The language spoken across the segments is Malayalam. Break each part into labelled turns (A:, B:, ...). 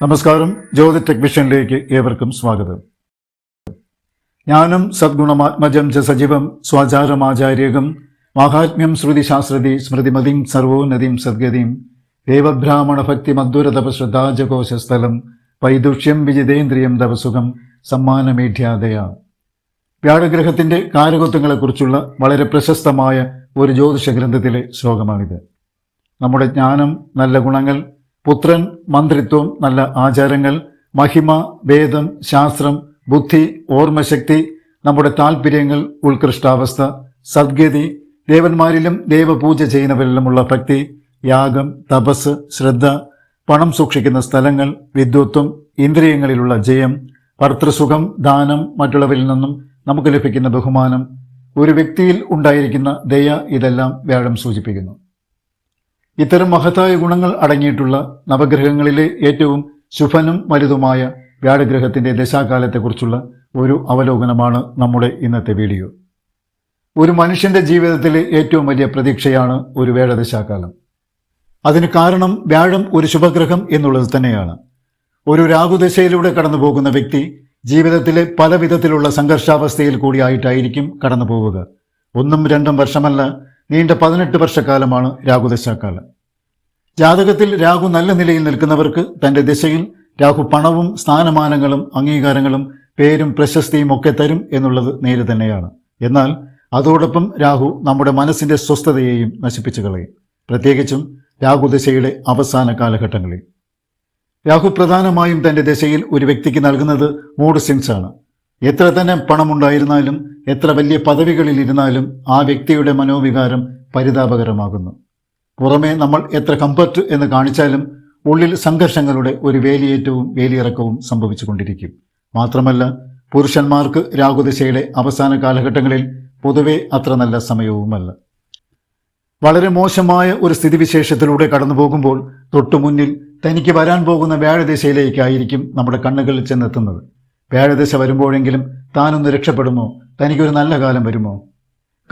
A: നമസ്കാരം. ജ്യോതി ടെക്വിഷനിലേക്ക് ഏവർക്കും സ്വാഗതം. ജ്ഞാനം സദ്ഗുണമാത്മജം ച സജീവം സ്വാചാരമാചാര്യകം മാഹാത്മ്യം ശ്രുതിശാസ്ത്രതി സ്മൃതിമതിം സർവോന്നതിം സദ്ഗതിം ദേവബ്രാഹ്മണ ഭക്തി മധുര തപശ്രദ്ധാജകോശസ്ഥലം വൈദുഷ്യം വിജിതേന്ദ്രിയം തപസുഖം സമ്മാനമേഠ്യാദയ വ്യാഴഗ്രഹത്തിന്റെ കാരകത്വങ്ങളെക്കുറിച്ചുള്ള വളരെ പ്രശസ്തമായ ഒരു ജ്യോതിഷ ഗ്രന്ഥത്തിലെ ശ്ലോകമാണിത്. നമ്മുടെ ജ്ഞാനം നല്ല ഗുണങ്ങൾ പുത്രൻ മന്ത്രിത്വം നല്ല ആചാരങ്ങൾ മഹിമ വേദം ശാസ്ത്രം ബുദ്ധി ഓർമ്മശക്തി നമ്മുടെ താല്പര്യങ്ങൾ ഉത്കൃഷ്ടാവസ്ഥ സദ്ഗതി ദേവന്മാരിലും ദേവപൂജ ചെയ്യുന്നവരിലുമുള്ള ഭക്തി യാഗം തപസ് ശ്രദ്ധ പണം സൂക്ഷിക്കുന്ന സ്ഥലങ്ങൾ വിദ്വത്വം ഇന്ദ്രിയങ്ങളിലുള്ള ജയം ഭർത്തൃസുഖം ദാനം മറ്റുള്ളവരിൽ നിന്നും നമുക്ക് ലഭിക്കുന്ന ബഹുമാനം. ഒരു വ്യക്തിയിൽ ഉണ്ടായിരിക്കുന്ന ദയ ഇതെല്ലാം വ്യാഴം സൂചിപ്പിക്കുന്നു. ഇത്തരം മഹത്തായ ഗുണങ്ങൾ അടങ്ങിയിട്ടുള്ള നവഗ്രഹങ്ങളിലെ ഏറ്റവും ശുഭനും വലുതുമായ വ്യാഴഗ്രഹത്തിന്റെ ദശാകാലത്തെക്കുറിച്ചുള്ള ഒരു അവലോകനമാണ് നമ്മുടെ ഇന്നത്തെ വീഡിയോ. ഒരു മനുഷ്യന്റെ ജീവിതത്തിലെ ഏറ്റവും വലിയ പ്രതീക്ഷയാണ് ഒരു വേഴദശാകാലം. അതിന് കാരണം വ്യാഴം ഒരു ശുഭഗ്രഹം എന്നുള്ളത് തന്നെയാണ്. ഒരു രാഹുദശയിലൂടെ കടന്നു പോകുന്ന വ്യക്തി ജീവിതത്തിലെ പല വിധത്തിലുള്ള സംഘർഷാവസ്ഥയിൽ കൂടിയായിട്ടായിരിക്കും കടന്നു പോവുക ഒന്നും രണ്ടും വർഷമല്ല നീണ്ട പതിനെട്ട് വർഷക്കാലമാണ് രാഹുദശാക്കാലം ജാതകത്തിൽ രാഹു നല്ല നിലയിൽ നിൽക്കുന്നവർക്ക് തന്റെ ദിശയിൽ രാഹു പണവും സ്ഥാനമാനങ്ങളും അംഗീകാരങ്ങളും പേരും പ്രശസ്തിയും ഒക്കെ തരും എന്നുള്ളത് നേര് തന്നെയാണ്. എന്നാൽ അതോടൊപ്പം രാഹു നമ്മുടെ മനസ്സിന്റെ സ്വസ്ഥതയെയും നശിപ്പിച്ചു കളയും. പ്രത്യേകിച്ചും രാഹുദശയുടെ അവസാന കാലഘട്ടങ്ങളിൽ. രാഹു പ്രധാനമായും തന്റെ ദശയിൽ ഒരു വ്യക്തിക്ക് നൽകുന്നത് മൂഡ് സിങ്സ് ആണ്. എത്ര തന്നെ പണമുണ്ടായിരുന്നാലും എത്ര വലിയ പദവികളിൽ ഇരുന്നാലും ആ വ്യക്തിയുടെ മനോവികാരം പരിതാപകരമാകുന്നു. പുറമേ നമ്മൾ എത്ര കംഫർട്ട് എന്ന് കാണിച്ചാലും ഉള്ളിൽ സംഘർഷങ്ങളുടെ ഒരു വേലിയേറ്റവും വേലിയിറക്കവും സംഭവിച്ചുകൊണ്ടിരിക്കും. മാത്രമല്ല പുരുഷന്മാർക്ക് രാഹുദശയുടെ അവസാന കാലഘട്ടങ്ങളിൽ പൊതുവെ അത്ര നല്ല സമയവുമല്ല. വളരെ മോശമായ ഒരു സ്ഥിതിവിശേഷത്തിലൂടെ കടന്നു പോകുമ്പോൾ തൊട്ടുമുന്നിൽ തനിക്ക് വരാൻ പോകുന്ന വ്യാഴദിശയിലേക്കായിരിക്കും നമ്മുടെ കണ്ണുകളിൽ ചെന്നെത്തുന്നത്. വ്യാഴദിശ വരുമ്പോഴെങ്കിലും താനൊന്ന് രക്ഷപ്പെടുമോ? തനിക്കൊരു നല്ല കാലം വരുമോ?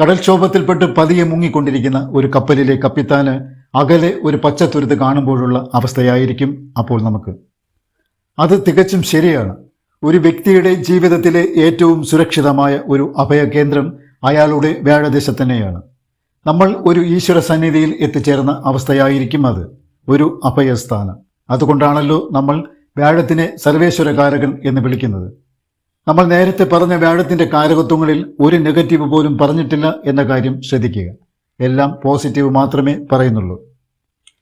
A: കടൽക്ഷോഭത്തിൽപ്പെട്ട് പതിയെ മുങ്ങിക്കൊണ്ടിരിക്കുന്ന ഒരു കപ്പലിലെ കപ്പിത്താന് അകലെ ഒരു പച്ചത്തുരുത്ത് കാണുമ്പോഴുള്ള അവസ്ഥയായിരിക്കും അപ്പോൾ നമുക്ക്. അത് തികച്ചും ശരിയാണ്. ഒരു വ്യക്തിയുടെ ജീവിതത്തിലെ ഏറ്റവും സുരക്ഷിതമായ ഒരു അഭയകേന്ദ്രം അയാളുടെ വ്യാഴദേശത്ത് തന്നെയാണ് നമ്മൾ ഒരു ഈശ്വര സന്നിധിയിൽ എത്തിച്ചേർന്ന അവസ്ഥയായിരിക്കും അത്. ഒരു അഭയസ്ഥാനം. അതുകൊണ്ടാണല്ലോ നമ്മൾ വ്യാഴത്തിനെ സർവേശ്വരകാരകൻ എന്ന് വിളിക്കുന്നത്. നമ്മൾ നേരത്തെ പറഞ്ഞ വ്യാഴത്തിന്റെ കാരകത്വങ്ങളിൽ ഒരു നെഗറ്റീവ് പോലും പറഞ്ഞിട്ടില്ല എന്ന കാര്യം ശ്രദ്ധിക്കുക. എല്ലാം പോസിറ്റീവ് മാത്രമേ പറയുന്നുള്ളൂ.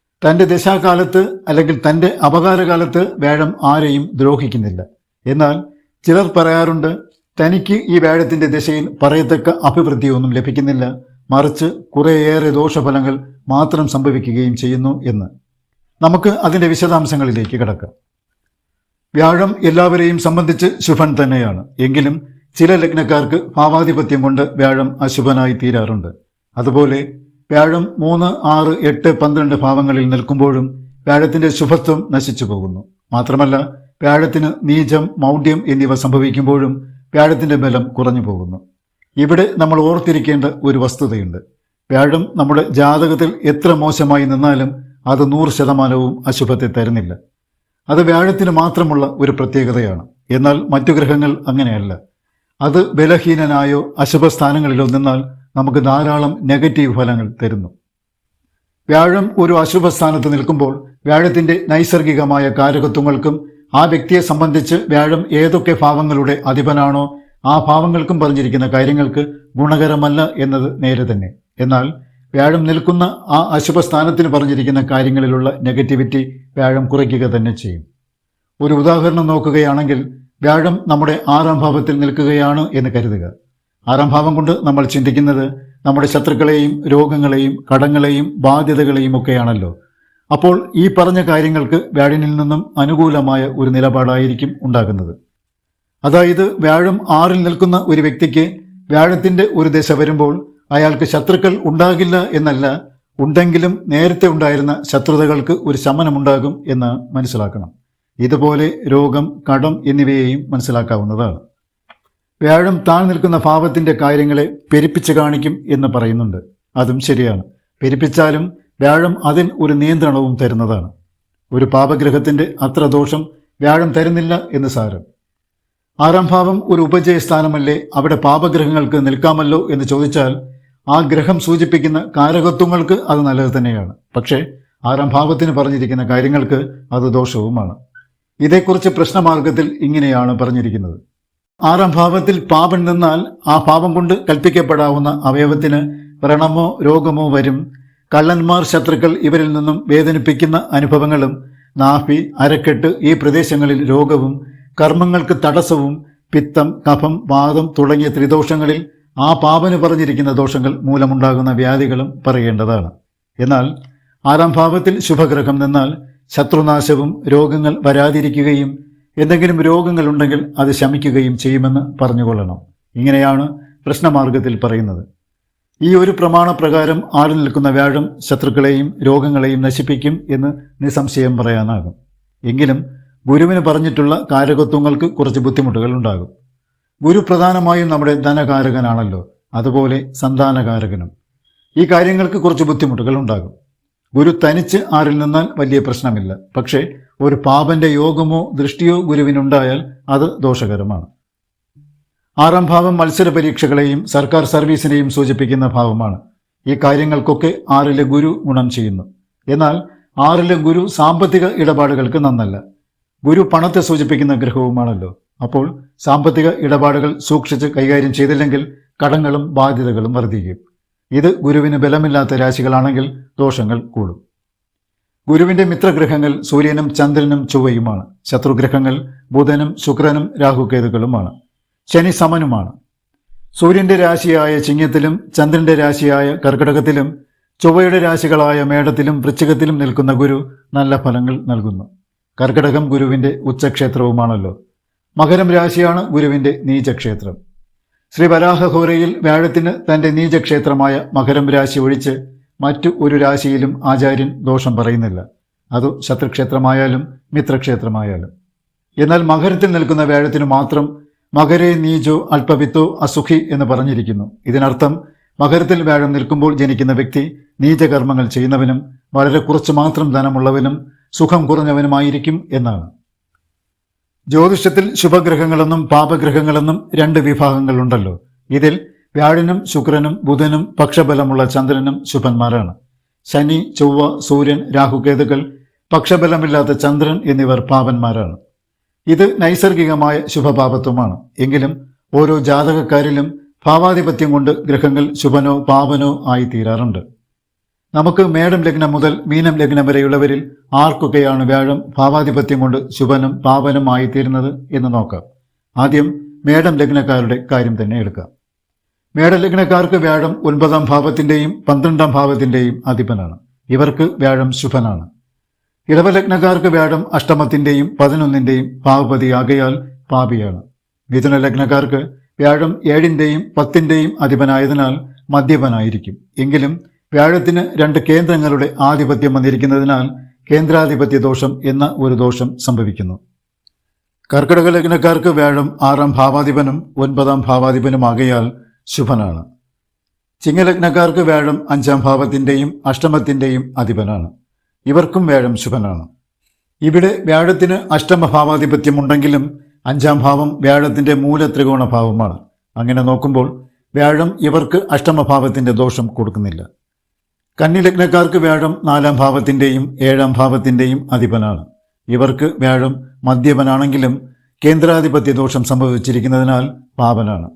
A: തന്റെ ദശാകാലത്ത് അല്ലെങ്കിൽ തന്റെ അപകാരകാലത്ത് വ്യാഴം ആരെയും ദ്രോഹിക്കുന്നില്ല. എന്നാൽ ചിലർ പറയാറുണ്ട് തനിക്ക് ഈ വ്യാഴത്തിന്റെ ദിശയിൽ പറയത്തക്ക അഭിവൃദ്ധിയൊന്നും ലഭിക്കുന്നില്ല. മറിച്ച് കുറേയേറെ ദോഷഫലങ്ങൾ മാത്രം സംഭവിക്കുകയും ചെയ്യുന്നു എന്ന്. നമുക്ക് അതിന്റെ വിശദാംശങ്ങളിലേക്ക് കിടക്കാം. വ്യാഴം എല്ലാവരെയും സംബന്ധിച്ച് ശുഭൻ തന്നെയാണ്. എങ്കിലും ചില ലഗ്നക്കാർക്ക് ഭാവാധിപത്യം കൊണ്ട് വ്യാഴം അശുഭനായി തീരാറുണ്ട്. അതുപോലെ വ്യാഴം മൂന്ന് ആറ് എട്ട് പന്ത്രണ്ട് ഭാവങ്ങളിൽ നിൽക്കുമ്പോഴും വ്യാഴത്തിന്റെ ശുഭത്വം നശിച്ചു പോകുന്നു. മാത്രമല്ല വ്യാഴത്തിന് നീചം മൗഢ്യം എന്നിവ സംഭവിക്കുമ്പോഴും വ്യാഴത്തിന്റെ ബലം കുറഞ്ഞു പോകുന്നു. ഇവിടെ നമ്മൾ ഓർത്തിരിക്കേണ്ട ഒരു വസ്തുതയുണ്ട്. വ്യാഴം നമ്മുടെ ജാതകത്തിൽ എത്ര മോശമായി നിന്നാലും അത് നൂറ് ശതമാനവും അശുഭത്തെ തരുന്നില്ല. അത് വ്യാഴത്തിന് മാത്രമുള്ള ഒരു പ്രത്യേകതയാണ്. എന്നാൽ മറ്റു ഗ്രഹങ്ങൾ അങ്ങനെയല്ല. അത് ബലഹീനനായോ അശുഭ സ്ഥാനങ്ങളിലോ നിന്നാൽ നമുക്ക് ധാരാളം നെഗറ്റീവ് ഫലങ്ങൾ തരുന്നു. വ്യാഴം ഒരു അശുഭ സ്ഥാനത്ത് നിൽക്കുമ്പോൾ വ്യാഴത്തിന്റെ നൈസർഗികമായ കാരകത്വങ്ങൾക്കും ആ വ്യക്തിയെ സംബന്ധിച്ച് വ്യാഴം ഏതൊക്കെ ഭാവങ്ങളുടെ അധിപനാണോ ആ ഭാവങ്ങൾക്കും പറഞ്ഞിരിക്കുന്ന കാര്യങ്ങൾക്ക് ഗുണകരമല്ല എന്നത് നേരെ തന്നെ. എന്നാൽ വ്യാഴം നിൽക്കുന്ന ആ അശുഭ സ്ഥാനത്തിന് പറഞ്ഞിരിക്കുന്ന കാര്യങ്ങളിലുള്ള നെഗറ്റിവിറ്റി വ്യാഴം കുറയ്ക്കുക തന്നെ ചെയ്യും. ഒരു ഉദാഹരണം നോക്കുകയാണെങ്കിൽ വ്യാഴം നമ്മുടെ ആറാം ഭാവത്തിൽ നിൽക്കുകയാണ് എന്ന് കരുതുക. ആറാം ഭാവം കൊണ്ട് നമ്മൾ ചിന്തിക്കുന്നത് നമ്മുടെ ശത്രുക്കളെയും രോഗങ്ങളെയും കടങ്ങളെയും ബാധ്യതകളെയും ഒക്കെയാണല്ലോ. അപ്പോൾ ഈ പറഞ്ഞ കാര്യങ്ങൾക്ക് വ്യാഴനിൽ നിന്നും അനുകൂലമായ ഒരു നിലപാടായിരിക്കും ഉണ്ടാകുന്നത്. അതായത് വ്യാഴം ആറിൽ നിൽക്കുന്ന ഒരു വ്യക്തിക്ക് വ്യാഴത്തിന്റെ ഒരു ദശ വരുമ്പോൾ അയാൾക്ക് ശത്രുക്കൾ ഉണ്ടാകില്ല എന്നല്ല ഉണ്ടെങ്കിലും നേരത്തെ ഉണ്ടായിരുന്ന ശത്രുതകൾക്ക് ഒരു ശമനമുണ്ടാകും എന്ന് മനസ്സിലാക്കണം. ഇതുപോലെ രോഗം കടം എന്നിവയെയും മനസ്സിലാക്കാവുന്നതാണ്. വ്യാഴം താൻ നിൽക്കുന്ന ഭാവത്തിന്റെ കാര്യങ്ങളെ പെരുപ്പിച്ച് കാണിക്കും എന്ന് പറയുന്നുണ്ട്. അതും ശരിയാണ്. പെരുപ്പിച്ചാലും വ്യാഴം അതിൽ ഒരു നിയന്ത്രണവും തരുന്നതാണ്. ഒരു പാപഗ്രഹത്തിന്റെ അത്ര ദോഷം വ്യാഴം തരുന്നില്ല എന്ന് സാരം. ആറാം ഭാവം ഒരു ഉപജയ സ്ഥാനമല്ലേ അവിടെ പാപഗ്രഹങ്ങൾക്ക് നിൽക്കാമല്ലോ എന്ന് ചോദിച്ചാൽ ആ ഗ്രഹം സൂചിപ്പിക്കുന്ന കാരകത്വങ്ങൾക്ക് അത് നല്ലത് തന്നെയാണ്. പക്ഷേ ആറാം ഭാവത്തിന് പറഞ്ഞിരിക്കുന്ന കാര്യങ്ങൾക്ക് അത് ദോഷവുമാണ്. ഇതേക്കുറിച്ച് പ്രശ്നമാർഗത്തിൽ ഇങ്ങനെയാണ് പറഞ്ഞിരിക്കുന്നത്. ആറാം ഭാവത്തിൽ പാപം നിന്നാൽ ആ പാപം കൊണ്ട് കൽപ്പിക്കപ്പെടാവുന്ന അവയവത്തിന് വ്രണമോ രോഗമോ വരും. കള്ളന്മാർ ശത്രുക്കൾ ഇവരിൽ നിന്നും വേദനിപ്പിക്കുന്ന അനുഭവങ്ങളും നാഫി അരക്കെട്ട് ഈ പ്രദേശങ്ങളിൽ രോഗവും കർമ്മങ്ങൾക്ക് തടസ്സവും പിത്തം കഫം വാദം തുടങ്ങിയ ത്രിദോഷങ്ങളിൽ ആ പാപന് പറഞ്ഞിരിക്കുന്ന ദോഷങ്ങൾ മൂലമുണ്ടാകുന്ന വ്യാധികളും പറയേണ്ടതാണ്. എന്നാൽ ആറാം ഭാവത്തിൽ ശുഭഗ്രഹം നിന്നാൽ ശത്രുനാശവും രോഗങ്ങൾ വരാതിരിക്കുകയും എന്തെങ്കിലും രോഗങ്ങളുണ്ടെങ്കിൽ അത് ശമിക്കുകയും ചെയ്യുമെന്ന് പറഞ്ഞുകൊള്ളണം. ഇങ്ങനെയാണ് പ്രശ്നമാർഗത്തിൽ പറയുന്നത്. ഈ ഒരു പ്രമാണപ്രകാരം ആടി നിൽക്കുന്ന വ്യാഴം ശത്രുക്കളെയും രോഗങ്ങളെയും നശിപ്പിക്കും എന്ന് നിസ്സംശയം പറയാനാകും. എങ്കിലും ഗുരുവിന് പറഞ്ഞിട്ടുള്ള കാരകത്വങ്ങൾക്ക് കുറച്ച് ബുദ്ധിമുട്ടുകൾ ഉണ്ടാകും. ഗുരു പ്രധാനമായും നമ്മുടെ ധനകാരകനാണല്ലോ. അതുപോലെ സന്താനകാരകനും. ഈ കാര്യങ്ങൾക്ക് കുറച്ച് ബുദ്ധിമുട്ടുകൾ ഉണ്ടാകും. ഗുരു തനിച്ച് ആരിൽ നിന്നാൽ വലിയ പ്രശ്നമില്ല. പക്ഷേ ഒരു പാപന്റെ യോഗമോ ദൃഷ്ടിയോ ഗുരുവിനുണ്ടായാൽ അത് ദോഷകരമാണ്. ആറാം ഭാവം മത്സര പരീക്ഷകളെയും സർക്കാർ സർവീസിനെയും സൂചിപ്പിക്കുന്ന ഭാവമാണ്. ഈ കാര്യങ്ങൾക്കൊക്കെ ആറിലെ ഗുരു ഗുണം ചെയ്യുന്നു. എന്നാൽ ആറിലെ ഗുരു സാമ്പത്തിക ഇടപാടുകൾക്ക് നന്നല്ല. ഗുരു പണത്തെ സൂചിപ്പിക്കുന്ന ഗ്രഹവുമാണല്ലോ. അപ്പോൾ സാമ്പത്തിക ഇടപാടുകൾ സൂക്ഷിച്ച് കൈകാര്യം ചെയ്തില്ലെങ്കിൽ കടങ്ങളും ബാധ്യതകളും വർദ്ധിക്കും. ഇത് ഗുരുവിന് ബലമില്ലാത്ത രാശികളാണെങ്കിൽ ദോഷങ്ങൾ കൂടും. ഗുരുവിന്റെ മിത്രഗ്രഹങ്ങൾ സൂര്യനും ചന്ദ്രനും ചൊവ്വയുമാണ്. ശത്രുഗ്രഹങ്ങൾ ബുധനും ശുക്രനും രാഹുകേതുക്കളുമാണ്. ശനി സമനുമാണ്. സൂര്യന്റെ രാശിയായ ചിങ്ങത്തിലും ചന്ദ്രന്റെ രാശിയായ കർക്കിടകത്തിലും ചൊവ്വയുടെ രാശികളായ മേടത്തിലും വൃശ്ചികത്തിലും നിൽക്കുന്ന ഗുരു നല്ല ഫലങ്ങൾ നൽകുന്നു. കർക്കിടകം ഗുരുവിന്റെ ഉച്ചക്ഷേത്രവുമാണല്ലോ. മകരം രാശിയാണ് ഗുരുവിന്റെ നീചക്ഷേത്രം. ശ്രീ വരാഹഹോരയിൽ വ്യാഴത്തിന് തന്റെ നീചക്ഷേത്രമായ മകരം രാശി ഒഴിച്ച് മറ്റു ഒരു രാശിയിലും ആചാര്യൻ ദോഷം പറയുന്നില്ല. അത് ശത്രുക്ഷേത്രമായാലും മിത്രക്ഷേത്രമായാലും. എന്നാൽ മകരത്തിൽ നിൽക്കുന്ന വ്യാഴത്തിനു മാത്രം മകരെ നീജോ അല്പവിത്തോ അസുഖി എന്ന് പറഞ്ഞിരിക്കുന്നു. ഇതിനർത്ഥം മകരത്തിൽ വ്യാഴം നിൽക്കുമ്പോൾ ജനിക്കുന്ന വ്യക്തി നീചകർമ്മങ്ങൾ ചെയ്യുന്നവനും വളരെ കുറച്ച് മാത്രം ധനമുള്ളവനും സുഖം കുറഞ്ഞവനുമായിരിക്കും എന്നാണ്. ജ്യോതിഷത്തിൽ ശുഭഗ്രഹങ്ങളെന്നും പാപഗ്രഹങ്ങളെന്നും രണ്ട് വിഭാഗങ്ങളുണ്ടല്ലോ. ഇതിൽ വ്യാഴനും ശുക്രനും ബുധനും പക്ഷബലമുള്ള ചന്ദ്രനും ശുഭന്മാരാണ്. ശനി ചൊവ്വ സൂര്യൻ രാഹുകേതുക്കൾ പക്ഷബലമില്ലാത്ത ചന്ദ്രൻ എന്നിവർ പാപന്മാരാണ്. ഇത് നൈസർഗികമായ ശുഭപാപത്വമാണ്. എങ്കിലും ഓരോ ജാതകക്കാരിലും ഭാവാധിപത്യം കൊണ്ട് ഗ്രഹങ്ങൾ ശുഭനോ പാപനോ ആയി തീരാറുണ്ട് നമുക്ക് മേടം ലഗ്നം മുതൽ മീനം ലഗ്നം വരെയുള്ളവരിൽ ആർക്കൊക്കെയാണ് വ്യാഴം ഭാവാധിപത്യം കൊണ്ട് ശുഭനും പാപനും ആയിത്തീരുന്നത് എന്ന് നോക്കാം. ആദ്യം മേടം ലഗ്നക്കാരുടെ കാര്യം തന്നെ എടുക്കാം. മേടലഗ്നക്കാർക്ക് വ്യാഴം ഒൻപതാം ഭാവത്തിന്റെയും പന്ത്രണ്ടാം ഭാവത്തിന്റെയും അധിപനാണ്. ഇവർക്ക് വ്യാഴം ശുഭനാണ്. ഇടവലഗ്നക്കാർക്ക് വ്യാഴം അഷ്ടമത്തിന്റെയും പതിനൊന്നിന്റെയും ഭാവപതിയാകയാൽ പാപിയാണ്. മിഥുന ലഗ്നക്കാർക്ക് വ്യാഴം ഏഴിന്റെയും പത്തിന്റെയും അധിപനായതിനാൽ മദ്യപനായിരിക്കും. എങ്കിലും വ്യാഴത്തിന് രണ്ട് കേന്ദ്രങ്ങളുടെ ആധിപത്യം വന്നിരിക്കുന്നതിനാൽ കേന്ദ്രാധിപത്യ ദോഷം എന്ന ഒരു ദോഷം സംഭവിക്കുന്നു. കർക്കിടക ലഗ്നക്കാർക്ക് വ്യാഴം ആറാം ഭാവാധിപനും ഒൻപതാം ഭാവാധിപനുമാകയാൽ ശുഭനാണ്. ചിങ്ങലഗ്നക്കാർക്ക് വ്യാഴം അഞ്ചാം ഭാവത്തിന്റെയും അഷ്ടമത്തിന്റെയും അധിപനാണ്. ഇവർക്കും വ്യാഴം ശുഭനാണ്. ഇവിടെ വ്യാഴത്തിന് അഷ്ടമഭാവാധിപത്യമുണ്ടെങ്കിലും അഞ്ചാം ഭാവം വ്യാഴത്തിന്റെ മൂലത്രികോണ ഭാവമാണ്. അങ്ങനെ നോക്കുമ്പോൾ വ്യാഴം ഇവർക്ക് അഷ്ടമഭാവത്തിന്റെ ദോഷം കൊടുക്കുന്നില്ല. കന്നിലഗ്നക്കാർക്ക് വ്യാഴം നാലാം ഭാവത്തിന്റെയും ഏഴാം ഭാവത്തിന്റെയും അധിപനാണ്. ഇവർക്ക് വ്യാഴം മദ്യപനാണെങ്കിലും കേന്ദ്രാധിപത്യ ദോഷം സംഭവിച്ചിരിക്കുന്നതിനാൽ പാപനാണ്.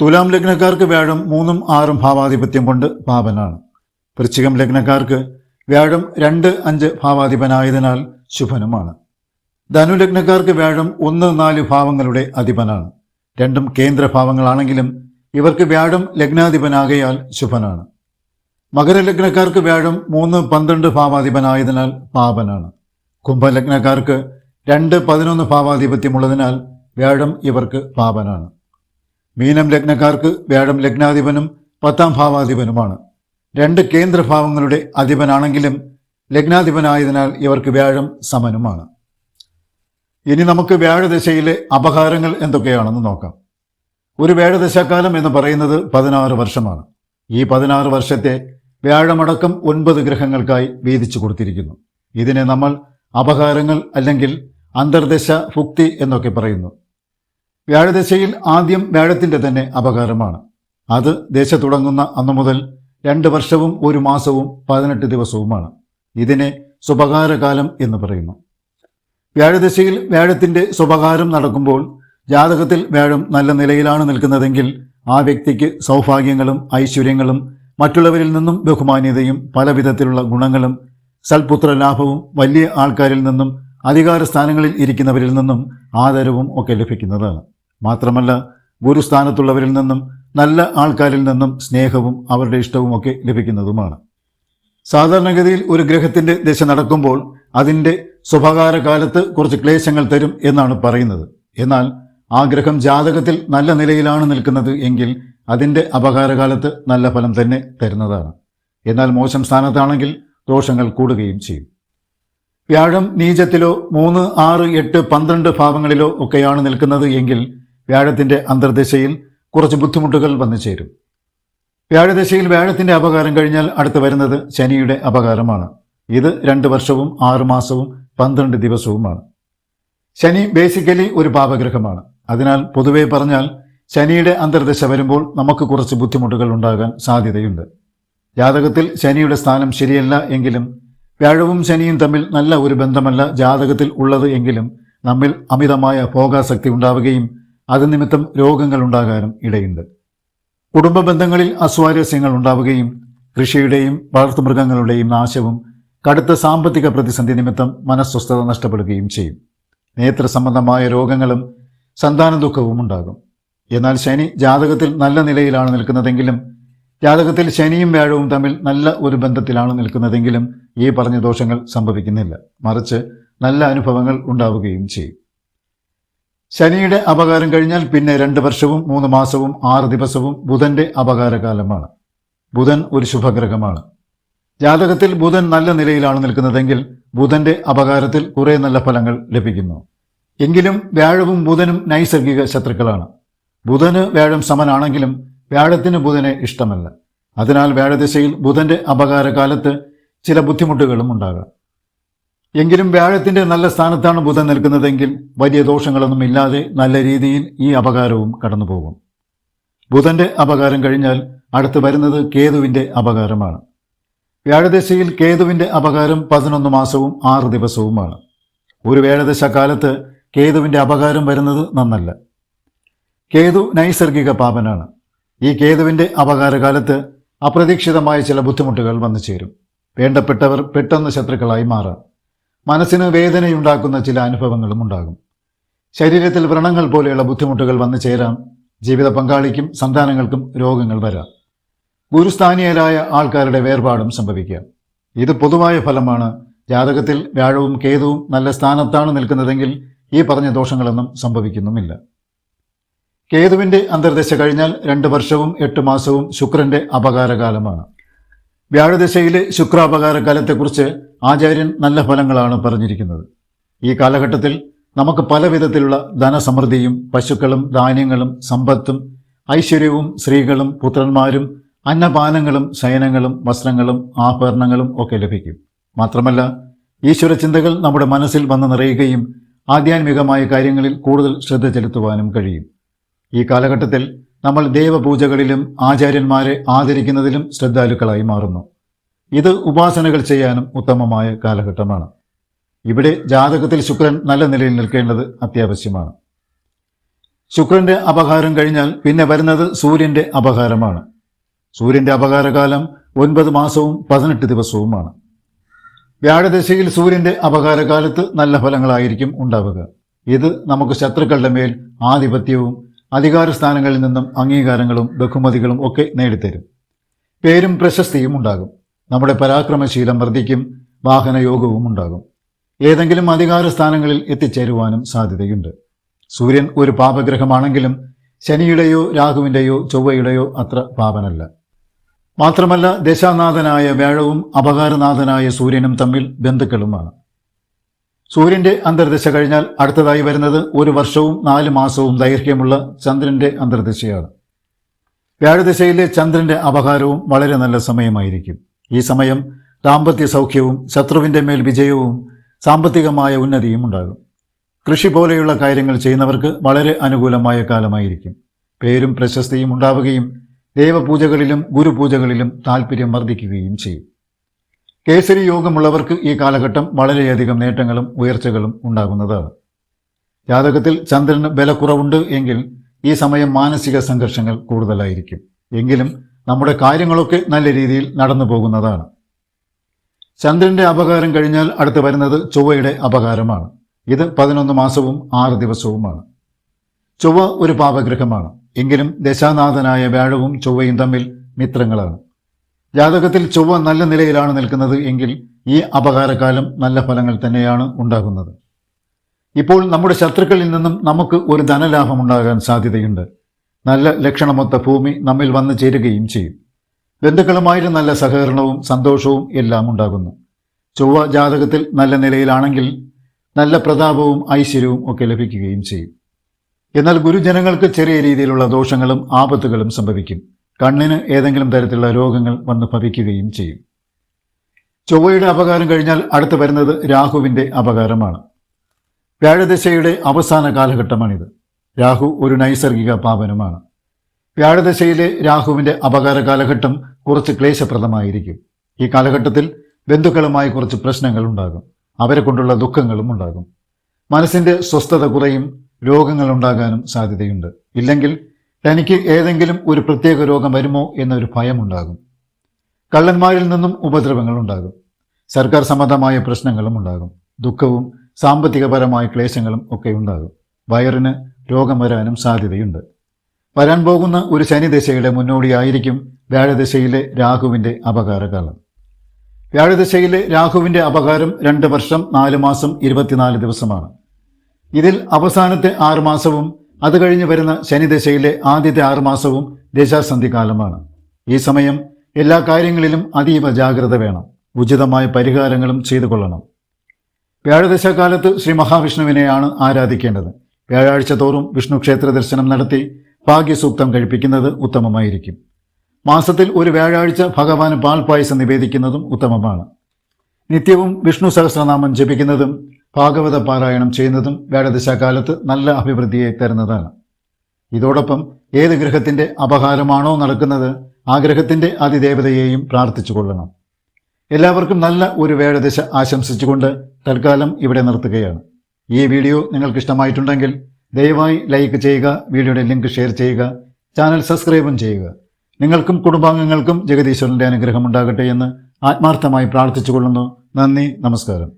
A: തുലാം ലഗ്നക്കാർക്ക് വ്യാഴം മൂന്നും ആറും ഭാവാധിപത്യം കൊണ്ട് പാപനാണ്. വൃശ്ചികം ലഗ്നക്കാർക്ക് വ്യാഴം രണ്ട് അഞ്ച് ഭാവാധിപനായതിനാൽ ശുഭനുമാണ്. ധനുലഗ്നക്കാർക്ക് വ്യാഴം ഒന്ന് നാല് ഭാവങ്ങളുടെ അധിപനാണ്. രണ്ടും കേന്ദ്രഭാവങ്ങളാണെങ്കിലും ഇവർക്ക് വ്യാഴം ലഗ്നാധിപനാകയാൽ ശുഭനാണ്. മകരലഗ്നക്കാർക്ക് വ്യാഴം മൂന്ന് പന്ത്രണ്ട് ഭാവാധിപനായതിനാൽ പാപനാണ്. കുംഭലഗ്നക്കാർക്ക് രണ്ട് പതിനൊന്ന് ഭാവാധിപത്യമുള്ളതിനാൽ വ്യാഴം ഇവർക്ക് പാപനാണ്. മീനം ലഗ്നക്കാർക്ക് വ്യാഴം ലഗ്നാധിപനും പത്താം ഭാവാധിപനുമാണ്. രണ്ട് കേന്ദ്രഭാവങ്ങളുടെ അധിപനാണെങ്കിലും ലഗ്നാധിപനായതിനാൽ ഇവർക്ക് വ്യാഴം സമനുമാണ്. ഇനി നമുക്ക് വ്യാഴദശയിലെ അപകാരങ്ങൾ എന്തൊക്കെയാണെന്ന് നോക്കാം. ഒരു വ്യാഴദശാകാലം എന്ന് പറയുന്നത് പതിനാറ് വർഷമാണ്. ഈ പതിനാറ് വർഷത്തെ വ്യാഴമടക്കം ഒൻപത് ഗ്രഹങ്ങൾക്കായി വീതിച്ചു കൊടുത്തിരിക്കുന്നു. ഇതിനെ നമ്മൾ അപകാരങ്ങൾ അല്ലെങ്കിൽ അന്തർദശ ഭുക്തി എന്നൊക്കെ പറയുന്നു. വ്യാഴദശയിൽ ആദ്യം വ്യാഴത്തിന്റെ തന്നെ അപകാരമാണ്. അത് ദശ തുടങ്ങുന്ന അന്നു മുതൽ രണ്ട് വർഷവും ഒരു മാസവും പതിനെട്ട് ദിവസവുമാണ്. ഇതിനെ സ്വപകാരകാലം എന്ന് പറയുന്നു. വ്യാഴദശയിൽ വ്യാഴത്തിന്റെ സ്വപകാരം നടക്കുമ്പോൾ ജാതകത്തിൽ വ്യാഴം നല്ല നിലയിലാണ് നിൽക്കുന്നതെങ്കിൽ ആ വ്യക്തിക്ക് സൗഭാഗ്യങ്ങളും ഐശ്വര്യങ്ങളും മറ്റുള്ളവരിൽ നിന്നും ബഹുമാന്യതയും പല വിധത്തിലുള്ള ഗുണങ്ങളും സൽപുത്ര ലാഭവും വലിയ ആൾക്കാരിൽ നിന്നും അധികാര സ്ഥാനങ്ങളിൽ ഇരിക്കുന്നവരിൽ നിന്നും ആദരവും ഒക്കെ ലഭിക്കുന്നതാണ് മാത്രമല്ല ഗുരുസ്ഥാനത്തുള്ളവരിൽ നിന്നും നല്ല ആൾക്കാരിൽ നിന്നും സ്നേഹവും അവരുടെ ഇഷ്ടവും ഒക്കെ ലഭിക്കുന്നതുമാണ്. സാധാരണഗതിയിൽ ഒരു ഗ്രഹത്തിന്റെ ദശ നടക്കുമ്പോൾ അതിന്റെ സ്വഭാകാര കാലത്ത് കുറച്ച് ക്ലേശങ്ങൾ തരും എന്നാണ് പറയുന്നത്. എന്നാൽ ആ ഗ്രഹം ജാതകത്തിൽ നല്ല നിലയിലാണ് നിൽക്കുന്നത് എങ്കിൽ അതിന്റെ അപകാരകാലത്ത് നല്ല ഫലം തന്നെ തരുന്നതാണ്. എന്നാൽ മോശം സ്ഥാനത്താണെങ്കിൽ ദോഷങ്ങൾ കൂടുകയും ചെയ്യും. വ്യാഴം നീചത്തിലോ മൂന്ന് ആറ് എട്ട് പന്ത്രണ്ട് ഭാവങ്ങളിലോ ഒക്കെയാണ് നിൽക്കുന്നത് എങ്കിൽ വ്യാഴത്തിന്റെ അന്തർദശയിൽ കുറച്ച് ബുദ്ധിമുട്ടുകൾ വന്നു ചേരും. വ്യാഴദശയിൽ വ്യാഴത്തിന്റെ അപകാരം കഴിഞ്ഞാൽ അടുത്ത് വരുന്നത് ശനിയുടെ അപകാരമാണ്. ഇത് രണ്ട് വർഷവും ആറ് മാസവും പന്ത്രണ്ട് ദിവസവുമാണ്. ശനി ബേസിക്കലി ഒരു പാപഗ്രഹമാണ്. അതിനാൽ പൊതുവെ പറഞ്ഞാൽ ശനിയുടെ അന്തർദശ വരുമ്പോൾ നമുക്ക് കുറച്ച് ബുദ്ധിമുട്ടുകൾ ഉണ്ടാകാൻ സാധ്യതയുണ്ട്. ജാതകത്തിൽ ശനിയുടെ സ്ഥാനം ശരിയല്ല എങ്കിലും വ്യാഴവും ശനിയും തമ്മിൽ നല്ല ഒരു ബന്ധമല്ല ജാതകത്തിൽ ഉള്ളത് എങ്കിലും നമ്മിൽ അമിതമായ ഭോഗാസക്തി ഉണ്ടാവുകയും അത് നിമിത്തം രോഗങ്ങൾ ഉണ്ടാകാനും ഇടയുണ്ട്. കുടുംബ ബന്ധങ്ങളിൽ അസ്വാരസ്യങ്ങൾ ഉണ്ടാവുകയും കൃഷിയുടെയും വളർത്തുമൃഗങ്ങളുടെയും നാശവും കടുത്ത സാമ്പത്തിക പ്രതിസന്ധി നിമിത്തം മനസ്വസ്ഥത നഷ്ടപ്പെടുകയും ചെയ്യും. നേത്ര സംബന്ധമായ രോഗങ്ങളും സന്താന ദുഃഖവും ഉണ്ടാകും. എന്നാൽ ശനി ജാതകത്തിൽ നല്ല നിലയിലാണ് നിൽക്കുന്നതെങ്കിലും ജാതകത്തിൽ ശനിയും വ്യാഴവും തമ്മിൽ നല്ല ഒരു ബന്ധത്തിലാണ് നിൽക്കുന്നതെങ്കിലും ഈ പറഞ്ഞ ദോഷങ്ങൾ സംഭവിക്കുന്നില്ല. മറിച്ച് നല്ല അനുഭവങ്ങൾ ഉണ്ടാവുകയും ചെയ്യും. ശനിയുടെ അപകാരം കഴിഞ്ഞാൽ പിന്നെ രണ്ട് വർഷവും മൂന്ന് മാസവും ആറ് ദിവസവും ബുധന്റെ അപകാരകാലമാണ്. ബുധൻ ഒരു ശുഭഗ്രഹമാണ്. ജാതകത്തിൽ ബുധൻ നല്ല നിലയിലാണ് നിൽക്കുന്നതെങ്കിൽ ബുധന്റെ അപകാരത്തിൽ കുറെ നല്ല ഫലങ്ങൾ ലഭിക്കുന്നു. എങ്കിലും വ്യാഴവും ബുധനും നൈസർഗിക ശത്രുക്കളാണ്. ബുധന് വ്യാഴം സമനാണെങ്കിലും വ്യാഴത്തിന് ബുധനെ ഇഷ്ടമല്ല. അതിനാൽ വ്യാഴദിശയിൽ ബുധന്റെ അപകാരകാലത്ത് ചില ബുദ്ധിമുട്ടുകളും ഉണ്ടാകാം. എങ്കിലും വ്യാഴത്തിന്റെ നല്ല സ്ഥാനത്താണ് ബുധൻ നിൽക്കുന്നതെങ്കിൽ വലിയ ദോഷങ്ങളൊന്നും ഇല്ലാതെ നല്ല രീതിയിൽ ഈ അപകാരവും കടന്നുപോകും. ബുധന്റെ അപകാരം കഴിഞ്ഞാൽ അടുത്ത് വരുന്നത് കേതുവിന്റെ അപകാരമാണ്. വ്യാഴദശയിൽ കേതുവിന്റെ അപകാരം പതിനൊന്ന് മാസവും ആറ് ദിവസവുമാണ്. ഒരു വ്യാഴദശ കാലത്ത് കേതുവിന്റെ അപകാരം വരുന്നത് നന്നല്ല. കേതു നൈസർഗിക പാപനാണ്. ഈ കേതുവിന്റെ അപകാരകാലത്ത് അപ്രതീക്ഷിതമായ ചില ബുദ്ധിമുട്ടുകൾ വന്നു ചേരും. വേണ്ടപ്പെട്ടവർ പെട്ടെന്ന് ശത്രുക്കളായി മാറാം. മനസ്സിന് വേദനയുണ്ടാക്കുന്ന ചില അനുഭവങ്ങളും ഉണ്ടാകും. ശരീരത്തിൽ വ്രണങ്ങൾ പോലെയുള്ള ബുദ്ധിമുട്ടുകൾ വന്നു ചേരാം. ജീവിത പങ്കാളിക്കും സന്താനങ്ങൾക്കും രോഗങ്ങൾ വരാം. ഗുരുസ്ഥാനീയരായ ആൾക്കാരുടെ വേർപാടും സംഭവിക്കാം. ഇത് പൊതുവായ ഫലമാണ്. ജാതകത്തിൽ വ്യാഴവും കേതുവും നല്ല സ്ഥാനത്താണ് നിൽക്കുന്നതെങ്കിൽ ഈ പറഞ്ഞ ദോഷങ്ങളൊന്നും സംഭവിക്കുന്നുമില്ല. കേതുവിന്റെ അന്തർദശ കഴിഞ്ഞാൽ രണ്ട് വർഷവും എട്ട് മാസവും ശുക്രന്റെ അപകാരകാലമാണ്. വ്യാഴദശയിലെ ശുക്രാപകാരകാലത്തെക്കുറിച്ച് ആചാര്യൻ നല്ല ഫലങ്ങളാണ് പറഞ്ഞിരിക്കുന്നത്. ഈ കാലഘട്ടത്തിൽ നമുക്ക് പല വിധത്തിലുള്ള ധനസമൃദ്ധിയും പശുക്കളും ധാന്യങ്ങളും സമ്പത്തും ഐശ്വര്യവും സ്ത്രീകളും പുത്രന്മാരും അന്നപാനങ്ങളും ശയനങ്ങളും വസ്ത്രങ്ങളും ആഭരണങ്ങളും ഒക്കെ ലഭിക്കും. മാത്രമല്ല ഈശ്വരചിന്തകൾ നമ്മുടെ മനസ്സിൽ വന്ന് നിറയുകയും ആധ്യാത്മികമായ കാര്യങ്ങളിൽ കൂടുതൽ ശ്രദ്ധ ചെലുത്തുവാനും കഴിയും. ഈ കാലഘട്ടത്തിൽ നമ്മൾ ദേവപൂജകളിലും ആചാര്യന്മാരെ ആദരിക്കുന്നതിലും ശ്രദ്ധാലുക്കളായി മാറുന്നു. ഇത് ഉപാസനകൾ ചെയ്യാനും ഉത്തമമായ കാലഘട്ടമാണ്. ഇവിടെ ജാതകത്തിൽ ശുക്രൻ നല്ല നിലയിൽ നിൽക്കേണ്ടത് അത്യാവശ്യമാണ്. ശുക്രന്റെ അപഹാരം കഴിഞ്ഞാൽ പിന്നെ വരുന്നത് സൂര്യന്റെ അപഹാരമാണ്. സൂര്യന്റെ അപകാരകാലം ഒൻപത് മാസവും പതിനെട്ട് ദിവസവുമാണ്. വ്യാഴദശയിൽ സൂര്യന്റെ അപകാരകാലത്ത് നല്ല ഫലങ്ങളായിരിക്കും ഉണ്ടാവുക. ഇത് നമുക്ക് ശത്രുക്കളുടെ മേൽ ആധിപത്യവും അധികാര സ്ഥാനങ്ങളിൽ നിന്നും അംഗീകാരങ്ങളും ബഹുമതികളും ഒക്കെ നേടിത്തരും. പേരും പ്രശസ്തിയും ഉണ്ടാകും. നമ്മുടെ പരാക്രമശീലം വർദ്ധിക്കും വാഹനയോഗവും ഉണ്ടാകും. ഏതെങ്കിലും അധികാര സ്ഥാനങ്ങളിൽ എത്തിച്ചേരുവാനും സാധ്യതയുണ്ട്. സൂര്യൻ ഒരു പാപഗ്രഹമാണെങ്കിലും ശനിയുടെയോ രാഹുവിന്റെയോ ചൊവ്വയുടെയോ അത്ര പാപനല്ല. മാത്രമല്ല ദശാനാഥനായ വ്യാഴവും അപകാരനാഥനായ സൂര്യനും തമ്മിൽ ബന്ധുക്കളുമാണ്. സൂര്യന്റെ അന്തർദശ കഴിഞ്ഞാൽ അടുത്തതായി വരുന്നത് ഒരു വർഷവും നാല് മാസവും ദൈർഘ്യമുള്ള ചന്ദ്രന്റെ അന്തർദശയാണ്. വ്യാഴദശയിലെ ചന്ദ്രന്റെ അപഹാരവും വളരെ നല്ല സമയമായിരിക്കും. ഈ സമയം ദാമ്പത്യ സൗഖ്യവും ശത്രുവിന്റെ മേൽ വിജയവും സാമ്പത്തികമായ ഉന്നതിയും ഉണ്ടാകും. കൃഷി പോലെയുള്ള കാര്യങ്ങൾ ചെയ്യുന്നവർക്ക് വളരെ അനുകൂലമായ കാലമായിരിക്കും. പേരും പ്രശസ്തിയും ഉണ്ടാവുകയും ദേവപൂജകളിലും ഗുരുപൂജകളിലും താല്പര്യം വർദ്ധിക്കുകയും ചെയ്യും. കേസരി യോഗമുള്ളവർക്ക് ഈ കാലഘട്ടം വളരെയധികം നേട്ടങ്ങളും ഉയർച്ചകളും ഉണ്ടാകുന്നത് ജാതകത്തിൽ ചന്ദ്രന് ബലക്കുറവുണ്ട് എങ്കിൽ ഈ സമയം മാനസിക സംഘർഷങ്ങൾ കൂടുതലായിരിക്കും. എങ്കിലും നമ്മുടെ കാര്യങ്ങളൊക്കെ നല്ല രീതിയിൽ നടന്നു പോകുന്നതാണ്. ചന്ദ്രന്റെ അപകാരം കഴിഞ്ഞാൽ അടുത്ത് വരുന്നത് ചൊവ്വയുടെ അപകാരമാണ്. ഇത് പതിനൊന്ന് മാസവും ആറ് ദിവസവുമാണ്. ചൊവ്വ ഒരു പാപഗ്രഹമാണ്. എങ്കിലും ദശാനാഥനായ വ്യാഴവും ചൊവ്വയും തമ്മിൽ മിത്രങ്ങളാണ്. ജാതകത്തിൽ ചൊവ്വ നല്ല നിലയിലാണ് നിൽക്കുന്നത് എങ്കിൽ ഈ അപകാരകാലം നല്ല ഫലങ്ങൾ തന്നെയാണ് ഉണ്ടാകുന്നത്. ഇപ്പോൾ നമ്മുടെ ശത്രുക്കളിൽ നിന്നും നമുക്ക് ഒരു ധനലാഭം ഉണ്ടാകാൻ സാധ്യതയുണ്ട്. നല്ല ലക്ഷണമൊത്ത ഭൂമി നമ്മിൽ വന്നു ചേരുകയും ചെയ്യും. ബന്ധുക്കളുമായിട്ട് നല്ല സഹകരണവും സന്തോഷവും എല്ലാം ഉണ്ടാകുന്നു. ചൊവ്വ ജാതകത്തിൽ നല്ല നിലയിലാണെങ്കിൽ നല്ല പ്രതാപവും ഐശ്വര്യവും ഒക്കെ ലഭിക്കുകയും ചെയ്യും. എന്നാൽ ഗുരുജനങ്ങൾക്ക് ചെറിയ രീതിയിലുള്ള ദോഷങ്ങളും ആപത്തുകളും സംഭവിക്കും. കണ്ണിന് ഏതെങ്കിലും തരത്തിലുള്ള രോഗങ്ങൾ വന്ന് ഭവിക്കുകയും ചെയ്യും. ചൊവ്വയുടെ അപകാരം കഴിഞ്ഞാൽ അടുത്ത് വരുന്നത് രാഹുവിന്റെ അപകാരമാണ്. വ്യാഴദശയുടെ അവസാന കാലഘട്ടമാണിത്. രാഹു ഒരു നൈസർഗിക പാപനമാണ്. വ്യാഴദശയിലെ രാഹുവിന്റെ അപകാര കാലഘട്ടം കുറച്ച് ക്ലേശപ്രദമായിരിക്കും. ഈ കാലഘട്ടത്തിൽ ബന്ധുക്കളുമായി കുറച്ച് പ്രശ്നങ്ങൾ ഉണ്ടാകും. അവരെ കൊണ്ടുള്ള ദുഃഖങ്ങളും ഉണ്ടാകും. മനസ്സിന്റെ സ്വസ്ഥത കുറയും രോഗങ്ങൾ ഉണ്ടാകാനും സാധ്യതയുണ്ട്. ഇല്ലെങ്കിൽ തനിക്ക് ഏതെങ്കിലും ഒരു പ്രത്യേക രോഗം വരുമോ എന്നൊരു ഭയമുണ്ടാകും. കള്ളന്മാരിൽ നിന്നും ഉപദ്രവങ്ങൾ ഉണ്ടാകും സർക്കാർ സംബന്ധമായ പ്രശ്നങ്ങളും ഉണ്ടാകും. ദുഃഖവും സാമ്പത്തികപരമായ ക്ലേശങ്ങളും ഒക്കെ ഉണ്ടാകും. വയറിന് രോഗം വരാനും സാധ്യതയുണ്ട്. വരാൻ പോകുന്ന ഒരു ശനിദശയുടെ മുന്നോടിയായിരിക്കും വ്യാഴദശയിലെ രാഹുവിന്റെ അപകാരകാലം. വ്യാഴദശയിലെ രാഹുവിന്റെ അപകാരം രണ്ട് വർഷം നാല് മാസം ഇരുപത്തിനാല് ദിവസമാണ്. ഇതിൽ അവസാനത്തെ ആറ് മാസവും അത് കഴിഞ്ഞ് വരുന്ന ശനിദശയിലെ ആദ്യത്തെ ആറുമാസവും ദശാസന്ധി കാലമാണ് ഈ സമയം എല്ലാ കാര്യങ്ങളിലും അതീവ ജാഗ്രത വേണം. ഉചിതമായ പരിഹാരങ്ങളും ചെയ്തു കൊള്ളണം. വ്യാഴദശാകാലത്ത് ശ്രീ മഹാവിഷ്ണുവിനെയാണ് ആരാധിക്കേണ്ടത്. വ്യാഴാഴ്ച തോറും വിഷ്ണു ക്ഷേത്ര ദർശനം നടത്തി ഭാഗ്യസൂക്തം കഴിപ്പിക്കുന്നത് ഉത്തമമായിരിക്കും. മാസത്തിൽ ഒരു വ്യാഴാഴ്ച ഭഗവാന് പാൽപായസം നിവേദിക്കുന്നതും ഉത്തമമാണ്. നിത്യവും വിഷ്ണു സഹസ്രനാമം ജപിക്കുന്നതും ഭാഗവത പാരായണം ചെയ്യുന്നതും വ്യാഴദശാകാലത്ത് നല്ല അഭിവൃദ്ധിയെ തരുന്നതാണ്. ഇതോടൊപ്പം ഏത് ഗ്രഹത്തിന്റെ അപഹാരമാണോ നടക്കുന്നത് ആ ഗ്രഹത്തിന്റെ അതിദേവതയെയും പ്രാർത്ഥിച്ചു കൊള്ളണം. എല്ലാവർക്കും നല്ല ഒരു വേഴദശ ആശംസിച്ചുകൊണ്ട് തൽക്കാലം ഇവിടെ നിർത്തുകയാണ്. ഈ വീഡിയോ നിങ്ങൾക്ക് ഇഷ്ടമായിട്ടുണ്ടെങ്കിൽ ദയവായി ലൈക്ക് ചെയ്യുക വീഡിയോയുടെ ലിങ്ക് ഷെയർ ചെയ്യുക ചാനൽ സബ്സ്ക്രൈബും ചെയ്യുക. നിങ്ങൾക്കും കുടുംബാംഗങ്ങൾക്കും ജഗദീശ്വരന്റെ അനുഗ്രഹം ഉണ്ടാകട്ടെ എന്ന് ആത്മാർത്ഥമായി പ്രാർത്ഥിച്ചുകൊള്ളുന്നു. നന്ദി നമസ്കാരം.